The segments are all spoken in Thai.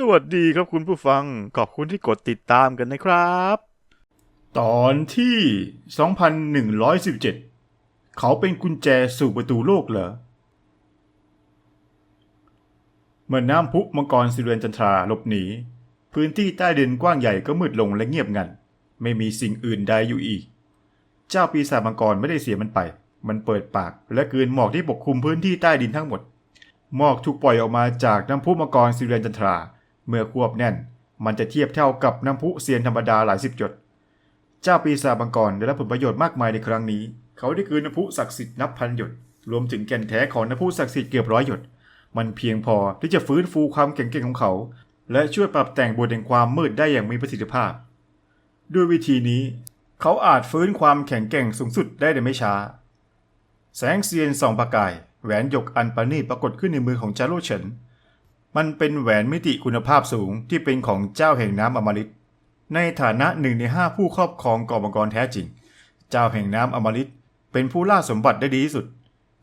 สวัสดีครับคุณผู้ฟัง ขอบคุณที่กดติดตามกันนะครับ ตอนที่ 2117 เขาเป็นกุญแจสู่ประตูโลกเหรอเมื่อน้ำพุมังกรสิเรนจันทราหลบหนี พื้นที่ใต้ดินกว้างใหญ่ก็มืดลงและเงียบงัน ไม่มีสิ่งอื่นใดอยู่อีก เจ้าปีศาจมังกรไม่ได้เสียมันไป มันเปิดปากและกืนหมอกที่ปกคลุมพื้นที่ใต้ดินทั้งหมดหมอกถูกปล่อยออกมาจากน้ำพุมังกรสิเรนจันทรา เมื่อควบแน่นมันจะเทียบเท่ากับน้ำพุเซียนธรรมดาหลายสิบหยด เจ้าปีศาจมังกรได้รับผลประโยชน์มากมายในครั้งนี้ เขาได้คืนน้ำพุศักดิ์สิทธิ์นับพันหยด รวมถึงแก่นแท้ของน้ำพุศักดิ์สิทธิ์เกือบร้อยหยด มันเพียงพอที่จะฟื้นฟูความแข็งแกร่งของเขา และช่วยปรับแต่งบทแห่งความมืดได้อย่างมีประสิทธิภาพ ด้วยวิธีนี้ เขาอาจฟื้นความแข็งแกร่งสูงสุดได้ในไม่ช้า แสงเซียนส่องประกาย แหวนหยกอันประณีตปรากฏขึ้นในมือของจาโรเฉิน มันเป็นแหวนมิติคุณภาพสูงที่เป็นของเจ้าแห่งน้ำอมฤต ในฐานะหนึ่งในห้าผู้ครอบครองกองมังกรแท้จริง เจ้าแห่งน้ำอมฤตเป็นผู้ล่าสมบัติได้ดีที่สุด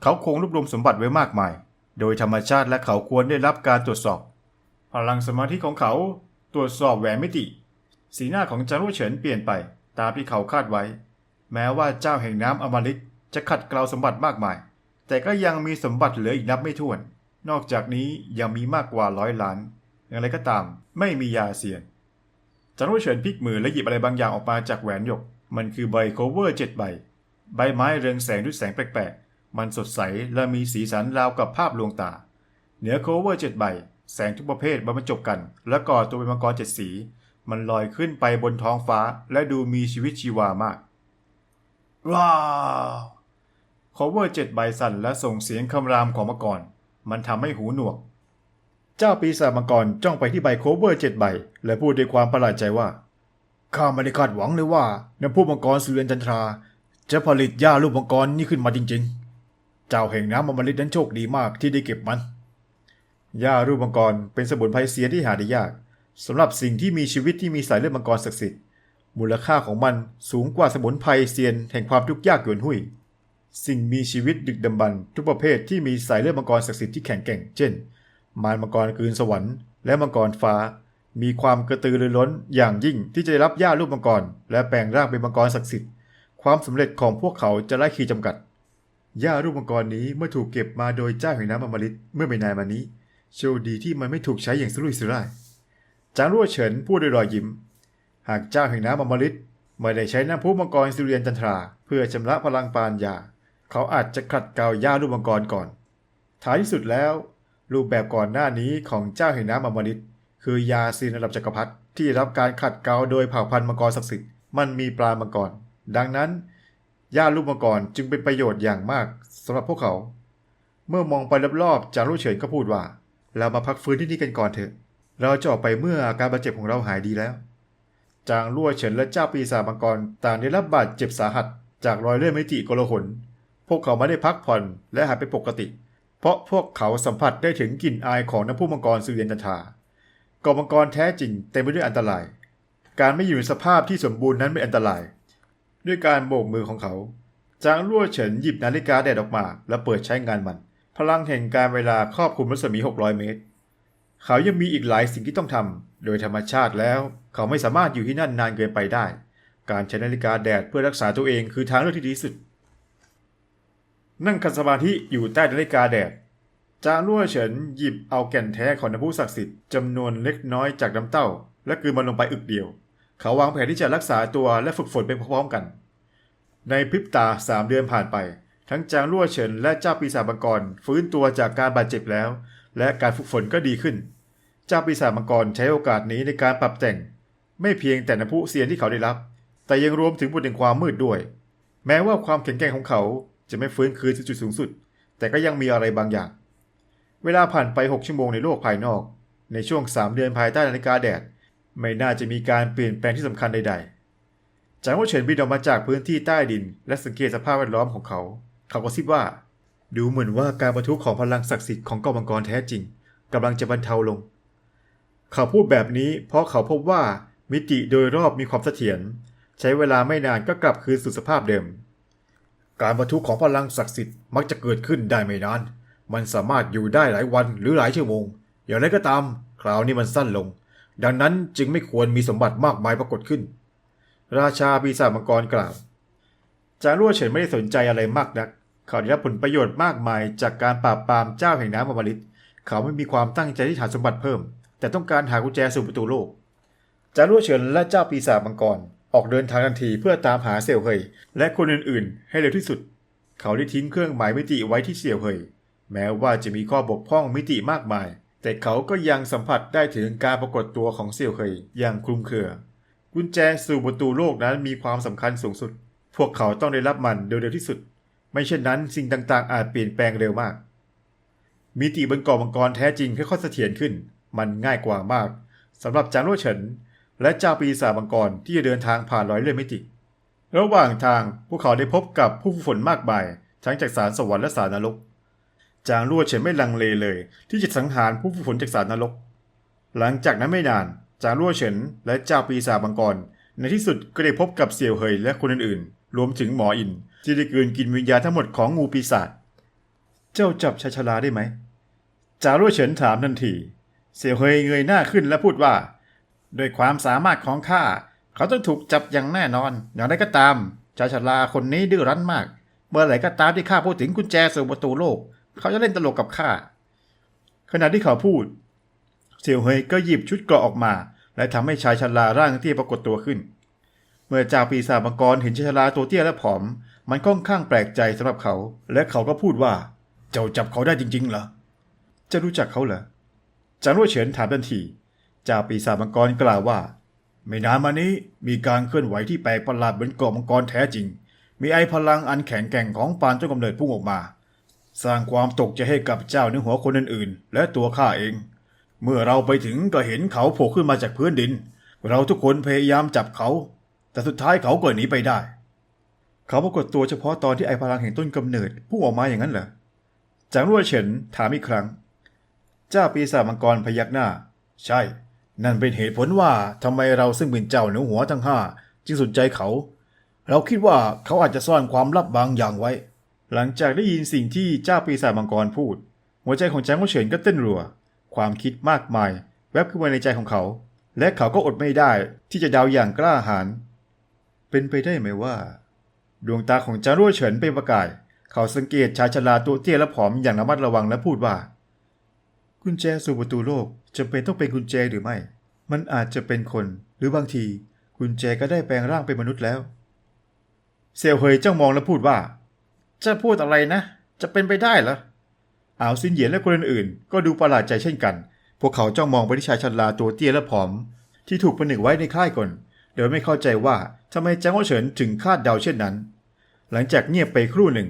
เขาคงรวบรวมสมบัติไว้มากมาย โดยธรรมชาติและเขาควรได้รับการตรวจสอบ พลังสมาธิของเขาตรวจสอบแหวนมิติ สีหน้าของจารุเฉินเปลี่ยนไปตามที่เขาคาดไว้ แม้ว่าเจ้าแห่งน้ำอมฤตจะขัดเกลาสมบัติมากมาย แต่ก็ยังมีสมบัติเหลืออีกนับไม่ถ้วน นอกจากนี้ยังมีมากกว่าร้อยล้าน อย่างไรก็ตาม ไม่มียาเสียนจารุเฉินพลิกมือและหยิบอะไรบางอย่างออกมาจากแหวนหยก มันคือใบโคเวอร์เจ็ดใบ ใบไม้เรืองแสงด้วยแสงแปลกๆ มันสดใสและมีสีสันราวกับภาพลวงตา เหนือโคเวอร์เจ็ดใบ แสงทุกประเภทบรรจบกัน และก่อตัวเป็นมังกรเจ็ดสี มันลอยขึ้นไปบนท้องฟ้าและดูมีชีวิตชีวามาก ว้าวโคเวอร์เจ็ดใบสั่นและส่งเสียงคำรามของมังกร มันทำให้หูหนวก เจ้าปีศาจมังกรจ้องไปที่ใบโคเวอร์เจ็ดใบ และพูดด้วยความประหลาดใจว่าข้าไม่ได้คาดหวังเลยว่าน้ำพุมังกรสุเรนจันทรา จะผลิตหญ้าลูกมังกรนี้ขึ้นมาจริง ๆ เจ้าแห่งน้ำอมฤตนั้นโชคดีมากที่ได้เก็บมันหญ้ารูปมังกรเป็นสมุนไพรเสียที่หาได้ยากสำหรับสิ่งที่มีชีวิตที่มีสายเลือดมังกรศักดิ์สิทธิ์มูลค่าของมันสูงกว่าสมุนไพรเซียนแห่งความทุกข์ยากหยวนหุ้ย สิ่งมีชีวิตดึกดำบรรพ์ทุกประเภทที่มีสายเลือดมังกรศักดิ์สิทธิ์ที่แข็งแกร่ง เช่น มารมังกรกืนสวรรค์และมังกรฟ้า มีความกระตือรือร้นอย่างยิ่งที่จะได้รับย่าลูกมังกร และแปลงร่างเป็นมังกรศักดิ์สิทธิ์ ความสำเร็จของพวกเขาจะไร้ขีดจำกัดย่าลูกมังกรนี้เมื่อถูกเก็บมาโดยเจ้าแห่งน้ำอมฤตเมื่อไม่นานมานี้ โชคดีที่มันไม่ถูกใช้อย่างสุรุ่ยสุร่ายจางรั่วเฉินพูดด้วยรอยยิ้ม หากเจ้าแห่งน้ำอมฤตไม่ได้ใช้น้ำพุมังกรสิเรียนจันทรา เพื่อชำระพลังปานยา เขาอาจจะขัดเกลาย่าลูกมังกรก่อน ท้ายที่สุดแล้ว รูปแบบก่อนหน้านี้ของเจ้าแห่งน้ำอมฤตคือยาซีนระดับจักรพรรดิที่รับการขัดเกลาโดยเผ่าพันธุ์มังกรศักดิ์สิทธิ์มันมีปลามังกร ดังนั้นยาลูกมังกรจึงเป็นประโยชน์อย่างมากสำหรับพวกเขา เมื่อมองไปรอบๆจางรุ่เฉินก็พูดว่า เรามาพักฟื้นที่นี่กันก่อนเถอะ เราจะออกไปเมื่ออาการบาดเจ็บของเราหายดีแล้ว จางรั่วเฉินและเจ้าปีศาจมังกรต่างได้รับบาดเจ็บสาหัส จากรอยเลือดมิติโกลหล วกเขาไม่ได้พักผ่อนและหายเป็นปกติ เพราะพวกเขาสัมผัสได้ถึงกลิ่นอายของน้ำพุมังกรสุเรียนจันทากองมังกรแท้จริงเต็มไปด้วยอันตราย การไม่อยู่ในสภาพที่สมบูรณ์นั้นเป็นอันตราย ด้วยการโบกมือของเขาจางรั่วเฉินหยิบนาฬิกาแดดออกมา และเปิดใช้งานมัน พลังแห่งการเวลาครอบคลุมรัศมี 600 เมตร เขายังมีอีกหลายสิ่งที่ต้องทำโดยธรรมชาติแล้ว เขาไม่สามารถอยู่ที่นั่นนานเกินไปได้ การใช้นาฬิกาแดดเพื่อรักษาตัวเองคือทางเลือกที่ดีที่สุด นั่งคันสมาธิอยู่ใต้นาฬิกาแดดจางรั่วเฉินหยิบเอาแก่นแท้ของน้ำพุศักดิ์สิทธิ์จำนวนเล็กน้อยจากน้ำเต้า และกลืนมันลงไปอึกเดียว เขาวางแผนที่จะรักษาตัวและฝึกฝนไปพร้อมๆกัน ในพริบตาสามเดือนผ่านไป ทั้งจางรั่วเฉินและเจ้าปีศาจมังกรฟื้นตัวจากการบาดเจ็บแล้ว และการฝึกฝนก็ดีขึ้น เจ้าปีศาจมังกรใช้โอกาสนี้ในการปรับแต่ง ไม่เพียงแต่น้ำพุเซียนที่เขาได้รับ แต่ยังรวมถึงบทแห่งความมืดด้วย แม้ว่าความแข็งแกร่งของเขา จะไม่ฟื้นคืนสู่จุดสูงสุด แต่ก็ยังมีอะไรบางอย่าง เวลาผ่านไป 6 ชั่วโมงในโลกภายนอก ในช่วง 3 เดือนภายใต้นาฬิกาแดด ไม่น่าจะมีการเปลี่ยนแปลงที่สำคัญใดๆจางว่าเฉินบินออกมาจากพื้นที่ใต้ดิน และสังเกตสภาพแวดล้อมของเขา เขาก็ซิบว่า ดูเหมือนว่าการบรรทุกของพลังศักดิ์สิทธิ์ของกองมังกรแท้จริงกำลังจะบรรเทาลง เขาพูดแบบนี้ เพราะเขาพบว่ามิติโดยรอบมีความเสถียรใช้เวลาไม่นานก็กลับคืนสู่สภาพเดิม การบรรทุกของพลังศักดิ์สิทธิ์มักจะเกิดขึ้นได้ไม่นาน มันสามารถอยู่ได้หลายวันหรือหลายชั่วโมง อย่างไรก็ตาม คราวนี้มันสั้นลง ดังนั้นจึงไม่ควรมีสมบัติมากมายปรากฏขึ้น ราชาปีศาจมังกรกล่าวจารั่วเฉินไม่ได้สนใจอะไรมากนัก เขาได้รับผลประโยชน์มากมายจากการปราบปรามเจ้าแห่งน้ำอมฤตเขาไม่มีความตั้งใจที่หาสมบัติเพิ่ม แต่ต้องการหากุญแจสู่ประตูโลกจารั่วเฉินและเจ้าปีศาจมังกร ออกเดินทางทันทีเพื่อตามหาเสี่ยวเฮยและคนอื่นๆ ให้เร็วที่สุด เขาได้ทิ้งเครื่องหมายมิติไว้ที่เสี่ยวเฮยแม้ว่าจะมีข้อบกพร่องมิติมากมาย แต่เขาก็ยังสัมผัสได้ถึงการปรากฏตัวของเสี่ยวเฮยอย่างคลุมเครือ กุญแจสู่ประตูโลกนั้นมีความสำคัญสูงสุด พวกเขาต้องได้รับมันโดยเร็วที่สุด ไม่เช่นนั้นสิ่งต่างๆ อาจเปลี่ยนแปลงเร็วมาก มิติบนเกาะมังกรแท้จริงค่อยๆเสถียรขึ้น มันง่ายกว่ามากสำหรับจางรั่วเฉิน และเจ้าปีศาจมังกรที่จะเดินทางผ่านร้อยเลื่อนมิติ ระหว่างทางพวกเขาได้พบกับผู้ฝึกฝนมากมายทั้งจากสารสวรรค์และสารนรก จางรั่วเฉินไม่ลังเลเลย ที่จะสังหารผู้ฝึกฝนจากสารนรก หลังจากนั้นไม่นานจางรั่วเฉินและเจ้าปีศาจมังกรในที่สุดก็ได้พบกับเสี่ยวเฮยและคนอื่นๆ รวมถึงหมออินที่ได้กลืนกินวิญญาณทั้งหมดของงูปีศาจ เจ้าจับชายชราได้ไหมจางรั่วเฉินถามทันที เสี่ยวเฮยเงยหน้าขึ้นและพูดว่า ด้วยความสามารถของข้า เขาต้องถูกจับอย่างแน่นอน อย่างไรก็ตามชายชราคนนี้ดื้อรั้นมาก เมื่อไหร่ก็ตามที่ข้าพูดถึงกุญแจสู่ประตูโลก เขาจะเล่นตลกกับข้า ขณะที่เขาพูด เสี่ยวเฮยก็หยิบชุดเกราะออกมา และทำให้ชายชราร่างเตี้ยปรากฏตัวขึ้น เมื่อจ้าปีศาจมังกรเห็นชายชราตัวเตี้ยและผอม มันค่อนข้างแปลกใจสำหรับเขา และเขาก็พูดว่า เจ้าจับเขาได้จริงๆเหรอจะรู้จักเขาเหรอจางรั่วเฉินถามทันที จ้าปีศาจมังกรกล่าวว่า ไม่นานมานี้มีการเคลื่อนไหวที่แปลกประหลาดเหมือนเกาะมังกรแท้จริง มีไอพลังอันแข็งแกร่งของปานต้นกำเนิดพุ่งออกมา สร้างความตกใจให้กับเจ้าเนื้อหัวคนอื่นๆ และตัวข้าเอง เมื่อเราไปถึงก็เห็นเขาโผล่ขึ้นมาจากพื้นดิน เราทุกคนพยายามจับเขา แต่สุดท้ายเขาก็หนีไปได้ เขาปรากฏตัวเฉพาะตอนที่ไอพลังแห่งต้นกำเนิดพุ่งออกมาอย่างนั้นเหรอจางรั่วเฉินถามอีกครั้ง เจ้าปีศาจมังกรพยักหน้า ใช่ นั่นเป็นเหตุผลว่าทำไมเราซึ่งเป็นเจ้าเหนือหัวทั้งห้าจึงสนใจเขา เราคิดว่าเขาอาจจะซ่อนความลับบางอย่างไว้ หลังจากได้ยินสิ่งที่เจ้าปีศาจมังกรพูด หัวใจของจางโอเฉินก็เต้นรัว ความคิดมากมาย แวบขึ้นมาในใจของเขา และเขาก็อดไม่ได้ที่จะเดาอย่างกล้าหาญเป็นไปได้ไหมว่า ดวงตาของจางรั่เฉินเป็นประกาย เขาสังเกตชายชราตัวเตี้ยและผอมอย่างระมัดระวังและพูดว่า กุญแจสู่ประตูโลก จำเป็นต้องเป็นกุญแจหรือไม่ มันอาจจะเป็นคน หรือบางทีกุญแจก็ได้แปลงร่างเป็นมนุษย์แล้ว เซลเฮยจ้องมองและพูดว่า จะพูดอะไรนะ จะเป็นไปได้เหรออาวซินเหยียนและคนอื่นๆก็ดูประหลาดใจเช่นกัน พวกเขาจ้องมองไปที่ชายชราตัวเตี้ยและผอม ที่ถูกประหนึ่งไว้ในค่ายก่อนโดยไม่เข้าใจว่าทำไมจางโอเฉินถึงคาดเดาเช่นนั้น หลังจากเงียบไปครู่หนึ่ง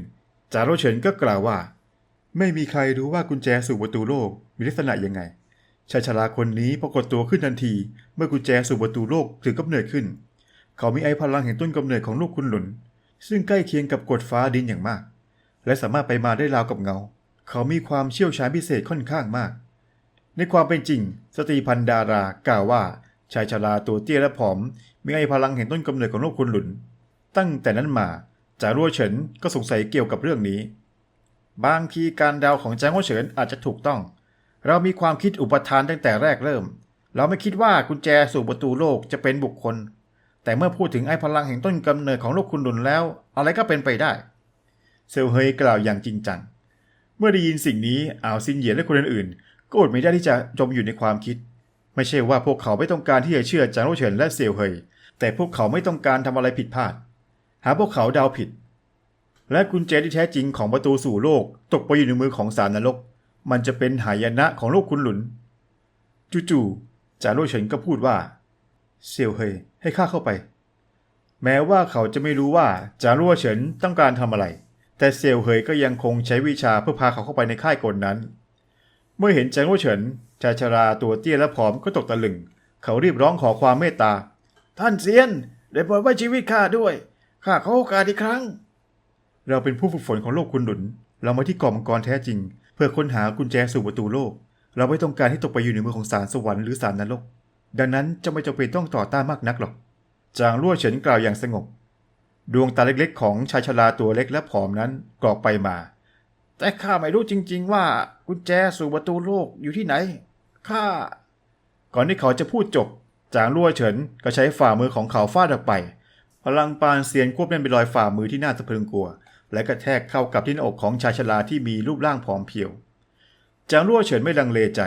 จางโอเฉินก็กล่าวว่า ไม่มีใครรู้ว่ากุญแจสู่ประตูโลกมีลักษณะยังไง ชายชราคนนี้ปรากฏตัวขึ้นทันที เมื่อกุญแจสู่ประตูโลกถึงกำเนิดขึ้น เขามีไอพลังแห่งต้นกำเนิดของลูกคุณหลุน ซึ่งใกล้เคียงกับกฎฟ้าดินอย่างมาก และสามารถไปมาได้ราวกับเงา เขามีความเชี่ยวชาญพิเศษค่อนข้างมาก ในความเป็นจริง สตรีพันดารากล่าวว่าชายชราตัวเตี้ยและผอม มีไอพลังแห่งต้นกำเนิดของลูกคุณหลุน ตั้งแต่นั้นมาจารัวเฉินก็สงสัยเกี่ยวกับเรื่องนี้ บางทีการเดาของจางโอเฉินอาจจะถูกต้อง เรามีความคิดอุปทานตั้งแต่แรกเริ่ม เราไม่คิดว่ากุญแจสู่ประตูโลกจะเป็นบุคคล แต่เมื่อพูดถึงไอ้พลังแห่งต้นกำเนิดของโลกคุณดุลแล้ว อะไรก็เป็นไปได้ เซลเฮยกล่าวอย่างจริงจัง เมื่อได้ยินสิ่งนี้อ่าวซินเหยียนและคนอื่นๆก็อดไม่ได้ที่จะจมอยู่ในความคิด ไม่ใช่ว่าพวกเขาไม่ต้องการที่จะเชื่อจางโอเฉินและเซลเฮยแต่พวกเขาไม่ต้องการทำอะไรผิดพลาด หากพวกเขาเดาผิด และกุญแจที่แท้จริงของประตูสู่โลก ตกไปอยู่ในมือของสารนรก มันจะเป็นหายนะของโลกคุณหลุน จู่ๆจาโรเฉินก็พูดว่าเซียวเฮยให้ข้าเข้าไป แม้ว่าเขาจะไม่รู้ว่าจารัวเฉินต้องการทำอะไร แต่เซียวเฮยก็ยังคงใช้วิชาเพื่อพาเขาเข้าไปในค่ายกลนั้น เมื่อเห็นจารัวเฉินชายชราตัวเตี้ยและผอมก็ตกตะลึง เขารีบร้องขอความเมตตา ท่านเซียนได้โปรดไว้ชีวิตข้าด้วยข้าขอโอกาสอีกครั้ง เราเป็นผู้ฝึกฝนของโลกคุณหลุน เรามาที่กาะมังกรแท้จริง เพื่อค้นหากุญแจสู่ประตูโลก เราไม่ต้องการให้ตกไปอยู่ในมือของสารสวรรค์หรือสารนรก ดังนั้นจะไม่จำเป็นต้องต่อต้านมากนักหรอก จางรั่วเฉินกล่าวอย่างสงบ ดวงตาเล็กๆ ของชายชราตัวเล็กและผอมนั้นกรอกไปมา แต่ข้าไม่รู้จริง ๆ ว่ากุญแจสู่ประตูโลกอยู่ที่ไหน ข้า ก่อนที่เขาจะพูดจบ จางรั่วเฉินก็ใช้ฝ่ามือของเขาฟาดออกไป พลังปานเซียนควบแน่นเป็นรอยฝ่ามือที่น่าสะพรึงกลัว และกระแทกเข้ากับที่หน้าอกของชายชราที่มีรูปร่างผอมเพรียว จางรั่วเฉินไม่ลังเลใจ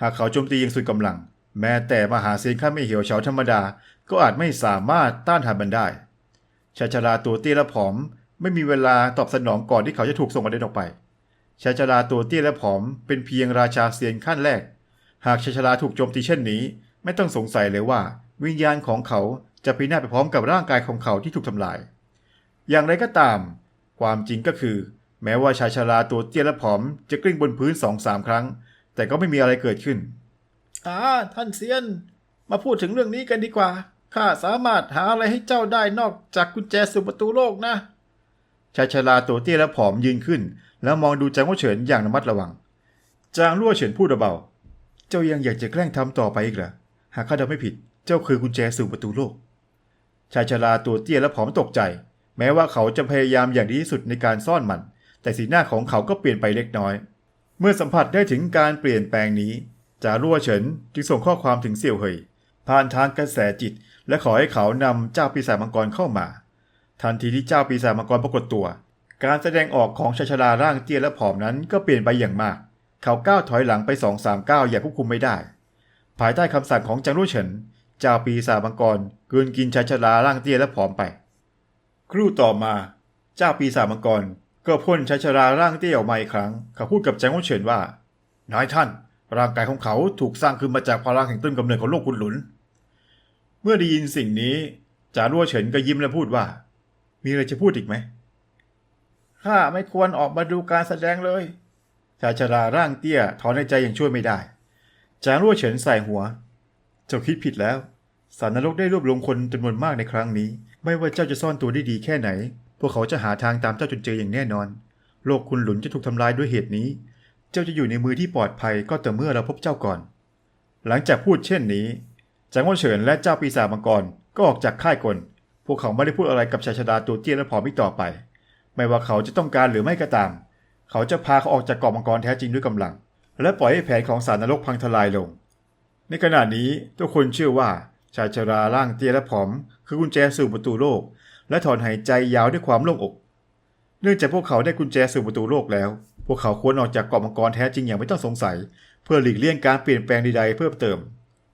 หากเขาโจมตีอย่างสุดกำลัง แม้แต่มหาเซียนข้าไม่เหี่ยวเฉาธรรมดา ก็อาจไม่สามารถต้านทานมันได้ ชายชราตัวเตี้ยและผอม ไม่มีเวลาตอบสนองก่อนที่เขาจะถูกส่งกระเด็นออกไป ชายชราตัวเตี้ยและผอม เป็นเพียงราชาเซียนขั้นแรก หากชายชราถูกโจมตีเช่นนี้ ไม่ต้องสงสัยเลยว่า วิญญาณของเขาจะพินาศไปพร้อมกับร่างกายของเขาที่ถูกทำลาย อย่างไรก็ตาม ความจริงก็คือ แม้ว่าชายชราตัวเตี้ยและผอม จะกลิ้งบนพื้นสองสามครั้ง แต่ก็ไม่มีอะไรเกิดขึ้นอ่าท่านเซียน มาพูดถึงเรื่องนี้กันดีกว่าข้าสามารถหาอะไรให้เจ้าได้นอกจากกุญแจสู่ประตูโลกนะชายชราตัวเตี้ยและผอมยืนขึ้น แล้วมองดูจางรั่วเฉินอย่างระมัดระวัง จางรั่วเฉินพูดเบาๆเจ้ายังอยากจะแกล้งทำต่อไปอีกเหรอหากข้าเดาไม่ผิด เจ้าคือกุญแจสู่ประตูโลกชายชราตัวเตี้ยและผอมตกใจ แม้ว่าเขาจะพยายามอย่างดีที่สุดในการซ่อนมัน แต่สีหน้าของเขาก็เปลี่ยนไปเล็กน้อย เมื่อสัมผัสได้ถึงการเปลี่ยนแปลงนี้จารั่วเฉินจึงส่งข้อความถึงเสี่ยวเหยผ่านทางกระแสจิต และขอให้เขานำเจ้าปีศาจมังกรเข้ามา ทันทีที่เจ้าปีศาจมังกรปรากฏตัว การแสดงออกของชายชราร่างเตี้ยและผอมนั้นก็เปลี่ยนไปอย่างมาก เขาก้าวถอยหลังไปสองสามก้าวอย่างควบคุมไม่ได้ ภายใต้คำสั่งของจางรุ่เฉิน เจ้าปีศาจมังกรกืนกินชายชราร่างเตี้ยและผอมไป ครู่ต่อมา เจ้าปีศาจมังกร ก็พ่นชายชราร่างเตี้ยออกมาอีกครั้ง เขาพูดกับจางรุ่เฉินว่า นายท่าน ร่างกายของเขาถูกสร้างขึ้นมาจากพลังแห่งต้นกำเนิดของโลกคุณหลุน เมื่อได้ยินสิ่งนี้จารั่วเฉินก็ยิ้มและพูดว่า มีอะไรจะพูดอีกไหมข้าไม่ควรออกมาดูการแสดงเลยชายชราร่างเตี้ยถอนในใจอย่างช่วยไม่ได้ จางรั่วเฉินใส่หัว เจ้าคิดผิดแล้ว สารนรกได้รวบรวมคนจำนวนมากในครั้งนี้ ไม่ว่าเจ้าจะซ่อนตัวได้ดีแค่ไหน พวกเขาจะหาทางตามเจ้าจนเจออย่างแน่นอน โลกคุณหลุนจะถูกทำลายด้วยเหตุนี้ เจ้าจะอยู่ในมือที่ปลอดภัยก็แต่อเมื่อเราพบเจ้าก่อน หลังจากพูดเช่นนี้จางว่าเฉินและเจ้าปีศาจมังกรก็ออกจากค่ายกล พวกเขาไม่ได้พูดอะไรกับชายชราตัวเตี้ยและผอมอีกต่อไป ไม่ว่าเขาจะต้องการหรือไม่ก็ตาม เขาจะพาเขาออกจากเกาะมังกรแท้จริงด้วยกำลัง และปล่อยให้แผนของสารนรกพังทลายลง ในขณะนี้ทุกคนเชื่อว่า ชายชราร่างเตี้ยและผอม คือกุญแจสู่ประตูโลก และถอนหายใจยาวด้วยความโล่งอก เนื่องจากพวกเขาได้กุญแจสู่ประตูโลกแล้ว พวกเขาควรออกจากเกาะมังกรแท้จริงอย่างไม่ต้องสงสัย เพื่อหลีกเลี่ยงการเปลี่ยนแปลงใดๆเพิ่มเติม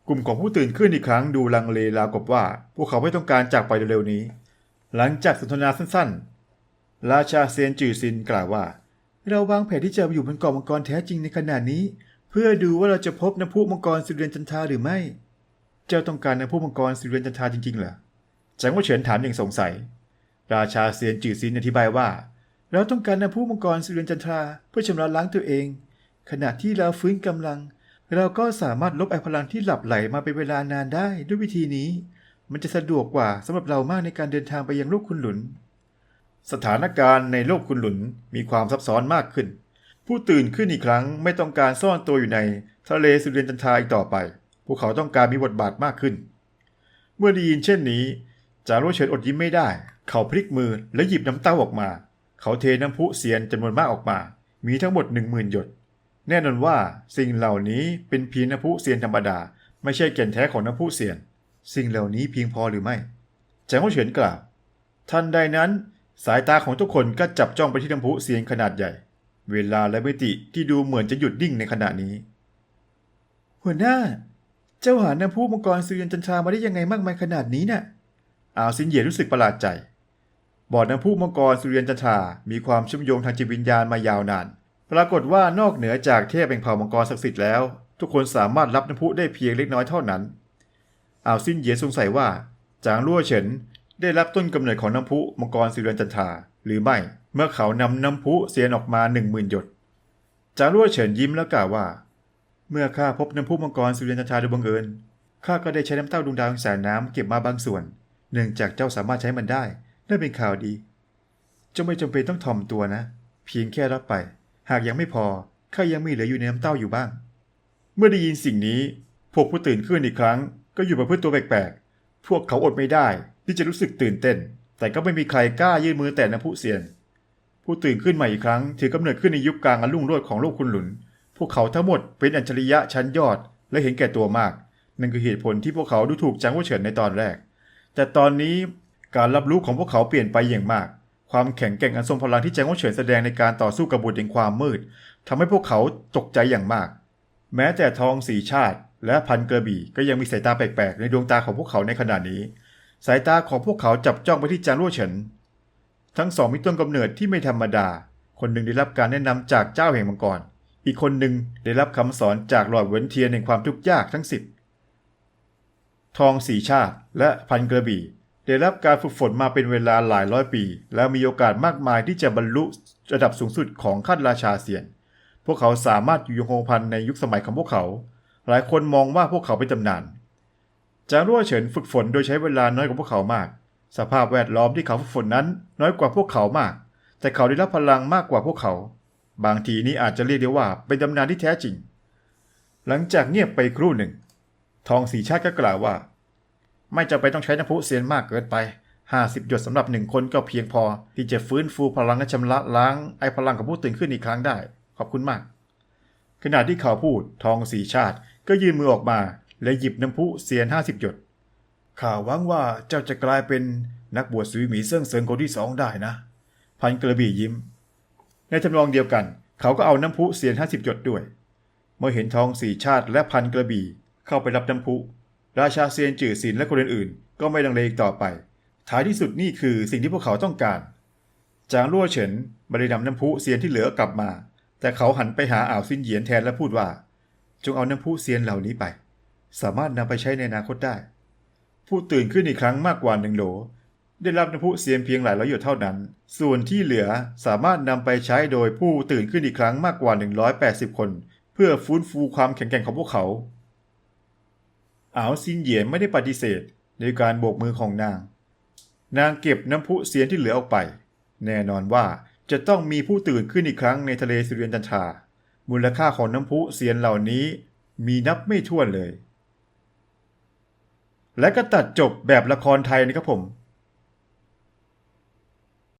กลุ่มของผู้ตื่นขึ้นอีกครั้งดูลังเลราวกับว่า พวกเขาไม่ต้องการจากไปเร็วๆนี้ หลังจากสนทนาสั้นๆ ราชาเซียนจือซินกล่าวว่า เราวางแผนที่จะอยู่บนเกาะมังกรแท้จริงในขณะนี้ เพื่อดูว่าเราจะพบน้ำพุมังกรสิเรียนจันทราหรือไม่ เจ้าต้องการน้ำพุมังกรสิเรียนจันทราจริงๆเหรอจังว่าเฉินถามอย่างสงสัย ราชาเซียนจือซินอธิบายว่า เราต้องการน้ำพุมังกรสิเรียนจันทราเพื่อชำระล้างตัวเอง ขณะที่เราฟื้นกำลัง เราก็สามารถลบไอพลังที่หลับไหลมาเป็นเวลานานได้ด้วยวิธีนี้ มันจะสะดวกกว่าสำหรับเรามากในการเดินทางไปยังโลกคุณหลุน สถานการณ์ในโลกคุณหลุนมีความซับซ้อนมากขึ้น ผู้ตื่นขึ้นอีกครั้งไม่ต้องการซ่อนตัวอยู่ในทะเลสุเรียนจันทราอีกต่อไป พวกเขาต้องการมีบทบาทมากขึ้น เมื่อได้ยินเช่นนี้จารุเฉินอดยิ้มไม่ได้ เขาพลิกมือและหยิบน้ำเต้าออกมา เขาเทน้ำพุเสียนจำนวนมากออกมา มีทั้งหมดหนึ่งหมื่นหยด แน่นอนว่าสิ่งเหล่านี้เป็นเพียงน้ำพุเสียนธรรมดา ไม่ใช่แก่นแท้ของน้ำพุเสียน สิ่งเหล่านี้เพียงพอหรือไม่จางเฉินกล่าว ทันใดนั้นสายตาของทุกคนก็จับจ้องไปที่น้ำพุเสียงขนาดใหญ่ เวลาและมิติที่ดูเหมือนจะหยุดนิ่งในขณะนี้ หัวหน้า เจ้าหาน้ำพุมังกรสุริยันจันทรามาได้ยังไงมากมายขนาดนี้น่ะอาวซินเยรู้สึกประหลาดใจ บ่อน้ำพุมังกรสุริยันจันทรามีความเชื่อมโยงทางจิตวิญญาณมายาวนาน ปรากฏว่านอกเหนือจากเทพแห่งเผ่ามังกรศักดิ์สิทธิ์แล้ว ทุกคนสามารถรับน้ำพุได้เพียงเล็กน้อยเท่านั้นอาวซินเยสงสัยว่า จางลั่วเฉินได้รับต้นกำเนิดของน้ำพุมังกรสุริยันจันทราหรือไม่ เมื่อเขานำน้ำพุเสียนออกมาหนึ่งหมื่นหยด จางลั่วเฉินยิ้มแล้วกล่าวว่า เมื่อข้าพบน้ำพุมังกรสุริยันจันทราโดยบังเอิญข้าก็ได้ใช้น้ำเต้าดวงดาวแห่งสายน้ำเก็บมาบางส่วน เนื่องจากเจ้าสามารถใช้มันได้นั่นเป็นข่าวดี เจ้าไม่จำเป็นต้องถ่อมตัวนะ เพียงแค่รับไป หากยังไม่พอข้ายังมีเหลืออยู่ในน้ำเต้าอยู่บ้าง เมื่อได้ยินสิ่งนี้พวกผู้ตื่นขึ้นอีกครั้ง ก็อยู่ประพฤติตัวแปลกๆพวกเขาอดไม่ได้ ที่จะรู้สึกตื่นเต้น แต่ก็ไม่มีใครกล้ายื่นมือแตะน้ำพุเสียน ผู้ตื่นขึ้นใหม่อีกครั้งถือกำเนิดขึ้นในยุคกลางอันรุ่งโรจน์ของโลกคุณหลุน พวกเขาทั้งหมดเป็นอัจฉริยะชั้นยอดและเห็นแก่ตัวมาก นั่นคือเหตุผลที่พวกเขาดูถูกจางหัวเฉินในตอนแรก แต่ตอนนี้การรับรู้ของพวกเขาเปลี่ยนไปอย่างมาก ความแข็งแกร่งอันทรงพลังที่จางหัวเฉินแสดงในการต่อสู้กับบุตรแห่งความมืดทำให้พวกเขาตกใจอย่างมาก แม้แต่ทองสีชาติ และพันเกระบี่ก็ยังมีสายตาแปลกๆ ในดวงตาของพวกเขาในขณะนี้ สายตาของพวกเขาจับจ้องไปที่จางรั่วเฉิน ทั้งสองมีต้นกำเนิดที่ไม่ธรรมดา คนหนึ่งได้รับการแนะนำจากเจ้าแห่งมังกร อีกคนหนึ่งได้รับคำสอนจากหลอดเวนเทียนแห่งความทุกข์ยากทั้งสิบทองสีชาติและพันกระบี่ได้รับการฝึกฝนมาเป็นเวลาหลายร้อยปี แล้วมีโอกาสมากมายที่จะบรรลุระดับสูงสุดของขั้นราชาเซียน พวกเขาสามารถอยู่ยงคงพันในยุคสมัยของพวกเขา หลายคนมองว่าพวกเขาเป็นตำนานจางรั่วเฉินฝึกฝนโดยใช้เวลาน้อยกว่าพวกเขามาก สภาพแวดล้อมที่เขาฝึกฝนนั้น น้อยกว่าพวกเขามาก แต่เขาได้รับพลังมากกว่าพวกเขา บางทีนี้อาจจะเรียกได้ว่าเป็นตำนานที่แท้จริง หลังจากเงียบไปครู่หนึ่ง ทองสีชาติก็กล่าวว่า ไม่จำเป็นต้องใช้น้ำพุเซียนมากเกินไป 50 หยดสำหรับหนึ่งคนก็เพียงพอ ที่จะฟื้นฟูพลังและชำระล้างไอพลังของผู้ตื่นขึ้นอีกครั้งได้ ขอบคุณมาก ขณะที่เขาพูดทองสีชาติก็ยื่นมือออกมา และหยิบน้ำพุเซียน 50 หยดข้าหวังว่าเจ้าจะกลายเป็นนักบวชซุยหมีเซิ่งเซิงคนที่สองได้นะ พันกระบี่ยิ้ม ในทำนองเดียวกัน เขาก็เอาน้ำพุเซียน50หยดด้วย เมื่อเห็นทองสี่ชาติและพันกระบี่เข้าไปรับน้ำพุ ราชาเซียนจื่อสินและคนอื่นๆ ก็ไม่ลังเลอีกต่อไป ท้ายที่สุดนี่คือสิ่งที่พวกเขาต้องการ จางลั่วเฉินไม่ได้นำน้ำพุเซียนที่เหลือกลับมา แต่เขาหันไปหาอ่าวซินเหยียนแทนและพูดว่า จงเอาน้ำพุเซียนเหล่านี้ไป สามารถนำไปใช้ในอนาคตได้ ผู้ตื่นขึ้นอีกครั้งมากกว่าหนึ่งโหล ได้รับน้ำพุเซียนเพียงหลายร้อยหยดเท่านั้น ส่วนที่เหลือสามารถนำไปใช้โดยผู้ตื่นขึ้นอีกครั้งมากกว่า 180 คน เพื่อฟื้นฟูความแข็งแกร่งของพวกเขาอาวซินเหยียนไม่ได้ปฏิเสธในการโบกมือของนาง นางเก็บน้ำพุเซียนที่เหลือออกไป แน่นอนว่าจะต้องมีผู้ตื่นขึ้นอีกครั้งในทะเลสุริยันจันทรามูลค่าของน้ำพุเซียนเหล่านี้มีนับไม่ถ้วนเลย และก็ตัดจบแบบละครไทยนะครับผม